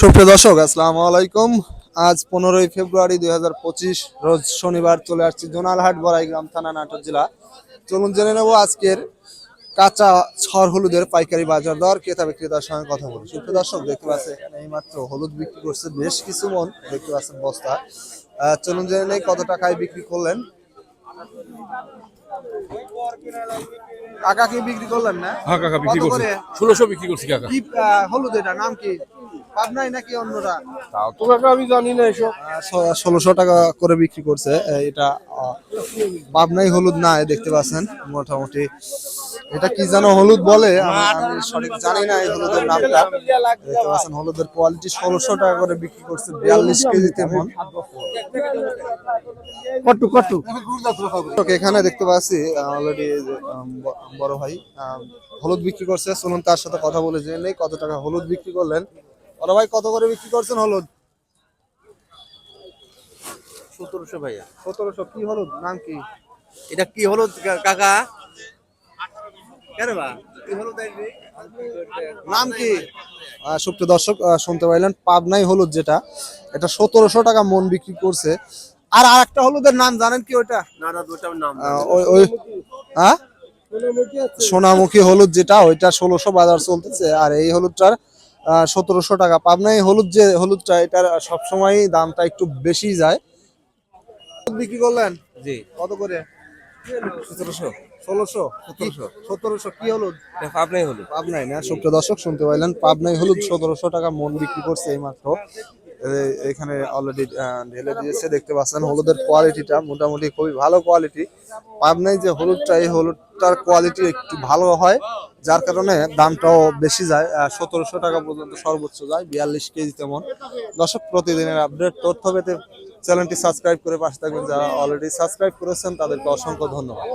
সুপ্রিয় দর্শক আসসালামু আলাইকুম। আজ পনেরোই ফেব্রুয়ারি দুই হাজার পঁচিশ রোজ শনিবার চলে আসছি জোনালহাট বড়াইগ্রাম থানা নাটোর জেলা। চলুন জেনে নেব আজকের কাঁচা ছর হলুদের পাইকারি বাজার দর ক্রেতা বিক্রেতার সঙ্গে কথা বলি। সুপ্রিয় দর্শক দেখতে পাচ্ছেন এখানে এইমাত্র হলুদ বিক্রি করছে বেশ কিছু মন দেখতে পাচ্ছেন বস্তা। চলুন জেনে নেই কত টাকায় বিক্রি করলেন। কাকা কি বিক্রি করলেন না? হ্যাঁ কাকা বিক্রি করছি। করে? ষোলোশো বিক্রি করছি কাকা। হলুদ এটা নাম কি? পাবনাই নাকি অন্যরা? তাও তো কাকা আমি জানি না এসব। ষোলোশো টাকা করে বিক্রি করছে এটা পাবনাই হলুদ না দেখতে পাচ্ছেন মোটামুটি। এটা কি যেন হলুদ বলে আমি সঠিক জানি না এই হলুদের নামটা। দেখতে পাচ্ছেন হলুদের কোয়ালিটি ষোলোশো টাকা করে বিক্রি করছে বিয়াল্লিশ কেজিতে মন। এখানে দেখতে পাচ্ছি অলরেডি বড় ভাই আহ, হলুদ বিক্রি করছে। শুনুন তার সাথে কথা বলে জেনে নেই কত টাকা হলুদ বিক্রি করলেন। বড় ভাই কত করে বিক্রি করছেন হলুদ? সতেরোশো ভাইয়া। সতেরোশো কি হলুদ? নাম কি? এটা কি হলো কা- কাকা? নাম কি? সুপ্রিয় দর্শক শুনতে পাইলেন পাবনাই হলুদ যেটা এটা সতেরোশো টাকা মন বিক্রি করছে। আর আরেকটা হলুদের নাম জানেন কি ওটা হ্যাঁ? সোনামুখী হলুদ যেটা ওইটা ষোলোশো বাজার চলতেছে আর এই হলুদটার সতেরোশো টাকা। পাবনাই হলুদ যে হলুদটা এটার সবসময় দামটা একটু বেশি যায়। বিক্রি করলেন? জি। কত করে? সতেরোশো। ষোলোশো? সতেরোশো। সতেরোশো কি হলুদ? পাবনাই হলুদ। পাবনাই না সুপ্রিয় দর্শক শুনতে পাইলেন পাবনাই হলুদ সতেরোশো টাকা মন বিক্রি করছে এই মাত্র এখানে অলরেডি ঢেলে দিয়েছে। দেখতে পাচ্ছেন হলুদের কোয়ালিটিটা মোটামুটি খুবই ভালো কোয়ালিটি পাবনাই যে হলুদটা, এই হলুদটার কোয়ালিটি একটু ভালো হয়, যার কারণে দামটাও বেশি যায়। সতেরোশো টাকা পর্যন্ত সর্বোচ্চ যায়, বিয়াল্লিশ কেজি তেমন। দর্শক, প্রতিদিনের আপডেট তথ্য পেতে চ্যানেলটি সাবস্ক্রাইব করে পাশে থাকবেন। যারা অলরেডি সাবস্ক্রাইব করেছেন, তাদেরকে অসংখ্য ধন্যবাদ।